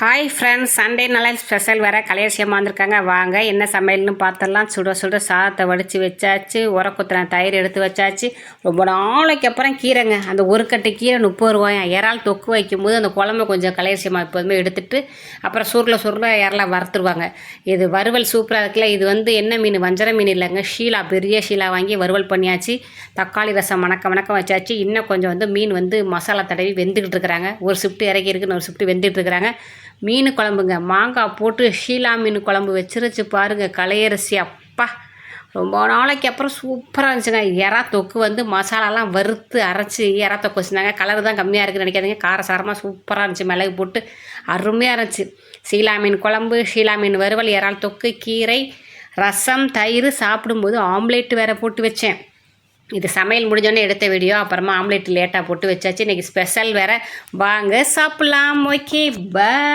Hi friends Sunday நாளே special வேறு கலையரசியமாக வந்திருக்காங்க. வாங்க என்ன சமையல்னு பார்த்தலாம் சுட சுட சாதத்தை வடித்து வச்சாச்சு உரக்குத்துன தயிர் எடுத்து வச்சாச்சு. ரொம்ப நாளைக்கு அப்புறம் கீரைங்க. அந்த ஒரு கட்டு கீரை முப்பது ரூபாயும் இறால் தொக்கு வைக்கும்போது அந்த குழம்பு கொஞ்சம் கலையரசியமாக எப்போதுமே எடுத்துட்டு அப்புறம் சுருள சுருள இறலாம் வறுத்துருவாங்க. இது வறுவல் சூப்பராக இருக்குல்ல இது வந்து என்ன மீன்? வஞ்சர மீன் இல்லைங்க. ஷீலா பெரிய ஷீலா வாங்கி வறுவல் பண்ணியாச்சு. தக்காளி ரசம் வணக்கம் வணக்கம் வச்சாச்சு. இன்னும் கொஞ்சம் வந்து மீன் வந்து மசாலா தடவி வெந்துக்கிட்டு இருக்கிறாங்க. ஒரு ஷிஃப்ட் இறக்கி இருக்குன்னு ஒரு ஷிஃப்ட் வெந்துகிட்டு இருக்கிறாங்க. மீன் குழம்புங்க. மாங்காய் போட்டு ஷீலா மீன் குழம்பு வச்சிருச்சு பாருங்கள் கலையரிசி அப்பா ரொம்ப நாளைக்கு அப்புறம் சூப்பராக இருந்துச்சுங்க. எறா தொக்கு வந்து மசாலாலாம் வறுத்து அரைச்சி எறா தொக்கு வச்சுருந்தாங்க. கலர் தான் கம்மியாக இருக்குன்னு நினைக்காதீங்க. காரசாரமாக சூப்பராக இருந்துச்சு. மிளகு போட்டு அருமையாக இருந்துச்சு. ஷீலா மீன் குழம்பு ஷீலா மீன் வறுவல் இறால் தொக்கு கீரை ரசம் தயிர் சாப்பிடும்போது ஆம்லேட் வேறு போட்டு வச்சேன். இது சமையல் முடிஞ்சோடனே எடுத்த வீடியோ. அப்புறமா ஆம்லேட் லேட்டாக போட்டு வச்சாச்சு. இன்றைக்கி ஸ்பெஷல் வேறு. வாங்க சாப்பிட்லாம். Okay bye